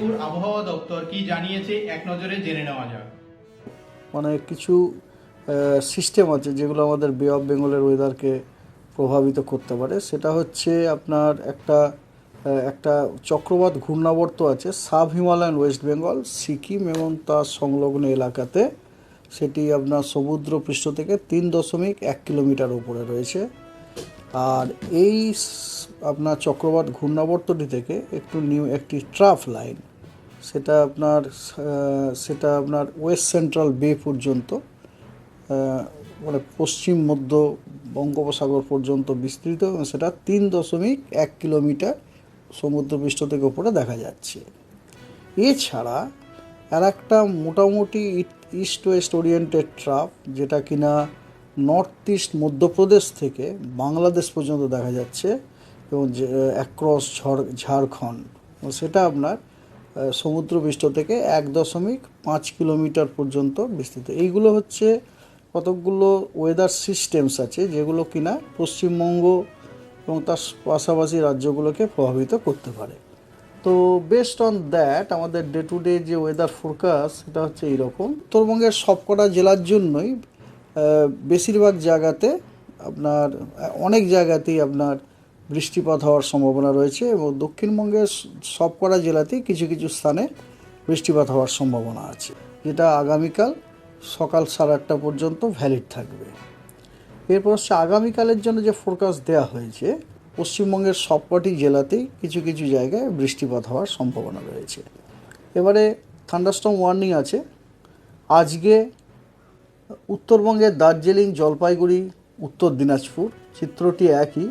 আলিপুর আবহাওয়া দপ্তর কি জানিয়েছে এক নজরে জেনে নেওয়া যাক। মানে কিছু সিস্টেম আছে যেগুলো আমাদের বে অফ বেঙ্গলের ওয়েদারকে প্রভাবিত করতে পারে। সেটা হচ্ছে আপনার একটা একটা চক্রবাত ঘূর্ণাবর্ত আছে sub Himalayan West Bengal Sikkim এবং তার সংলগ্ন এলাকাতে। সেটি আপনার সমুদ্র পৃষ্ঠ থেকে তিন দশমিক এক কিলোমিটার উপরে রয়েছে। আর এই আপনার চক্রবাত ঘূর্ণাবর্তটি থেকে একটু নিউ, একটি ট্রাফ লাইন সেটা আপনার সেটা আপনার ওয়েস্ট সেন্ট্রাল বে পর্যন্ত মানে পশ্চিম মধ্য বঙ্গোপসাগর পর্যন্ত বিস্তৃত এবং সেটা তিন দশমিক এক কিলোমিটার সমুদ্রপৃষ্ঠ থেকে উপরে দেখা যাচ্ছে। এছাড়া আর একটা মোটামুটি ইস্ট ওয়েস্ট ওরিয়েন্টেড ট্রাফ যেটা কিনা নর্থ ইস্ট মধ্যপ্রদেশ থেকে বাংলাদেশ পর্যন্ত দেখা যাচ্ছে এবং অ্যাক্রস ঝাড়খণ্ড, সেটা আপনার সমুদ্রপৃষ্ঠ থেকে এক দশমিক পাঁচ কিলোমিটার পর্যন্ত বিস্তৃত। এইগুলো হচ্ছে কতকগুলো ওয়েদার সিস্টেমস আছে যেগুলো কিনা পশ্চিমবঙ্গ এবং তার পাশাপাশি রাজ্যগুলোকে প্রভাবিত করতে পারে। তো বেস্ট অন দ্যাট আমাদের ডে টু ডে যে ওয়েদার ফোরকাস্ট সেটা হচ্ছে এইরকম। উত্তরবঙ্গের সবকটা জেলার জন্যই বেশিরভাগ জায়গাতে আপনার, অনেক জায়গাতেই আপনার বৃষ্টিপাত হওয়ার সম্ভাবনা রয়েছে এবং দক্ষিণবঙ্গের সবকটা জেলাতেই কিছু কিছু স্থানে বৃষ্টিপাত হওয়ার সম্ভাবনা আছে। যেটা আগামীকাল সকাল সাড়ে আটটা পর্যন্ত ভ্যালিড থাকবে। এরপর হচ্ছে আগামীকালের জন্য যে ফোরকাস্ট দেওয়া হয়েছে, পশ্চিমবঙ্গের সবকটি জেলাতেই কিছু কিছু জায়গায় বৃষ্টিপাত হওয়ার সম্ভাবনা রয়েছে। এবারে থান্ডারস্টর্ম ওয়ার্নিং আছে। আজকে উত্তরবঙ্গের দার্জিলিং, জলপাইগুড়ি, উত্তর দিনাজপুর, চিত্রটি একই।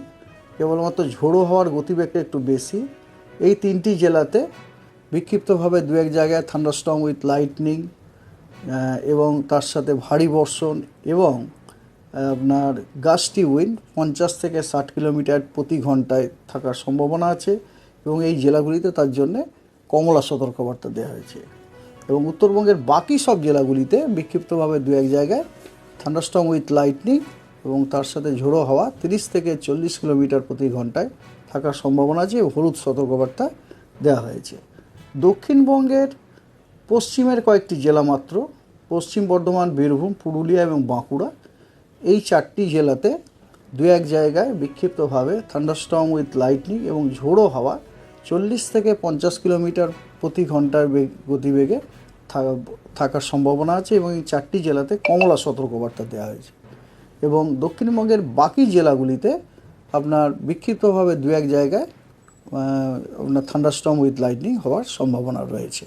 কেবলমাত্র ঝোড়ো হওয়ার গতিবেগটা একটু বেশি। এই তিনটি জেলাতে বিক্ষিপ্তভাবে দু এক জায়গায় থান্ডারস্টর্ম উইথ লাইটনিং এবং তার সাথে ভারী বর্ষণ এবং আপনার গাছটি উইন্ড পঞ্চাশ থেকে ষাট কিলোমিটার প্রতি ঘন্টায় থাকার সম্ভাবনা আছে এবং এই জেলাগুলিতে তার জন্যে কমলা সতর্কবার্তা দেওয়া হয়েছে। এবং উত্তরবঙ্গের বাকি সব জেলাগুলিতে বিক্ষিপ্তভাবে দু এক জায়গায় থান্ডারস্টর্ম উইথ লাইটনিং এবং তার সাথে ঝোড়ো হাওয়া তিরিশ থেকে চল্লিশ কিলোমিটার প্রতি ঘন্টায় থাকার সম্ভাবনা আছে হলুদ সতর্কবার্তা দেওয়া হয়েছে। দক্ষিণবঙ্গের পশ্চিমের কয়েকটি জেলা মাত্র, পশ্চিম বর্ধমান, বীরভূম, পুরুলিয়া এবং বাঁকুড়া। এই চারটি জেলাতে দু এক জায়গায় বিক্ষিপ্তভাবে থান্ডারস্টর্ম উইথ লাইটনিং এবং ঝোড়ো হাওয়া চল্লিশ থেকে পঞ্চাশ কিলোমিটার প্রতি ঘণ্টার বেগ গতিবেগে থাকার সম্ভাবনা আছে এবং এই চারটি জেলাতে কমলা সতর্কবার্তা দেওয়া হয়েছে। এবং দক্ষিণবঙ্গের বাকি জেলাগুলিতে আপনার বিক্ষিপ্তভাবে দু এক জায়গায় আপনার থান্ডারস্টম উইথ লাইটনিং হওয়ার সম্ভাবনা রয়েছে।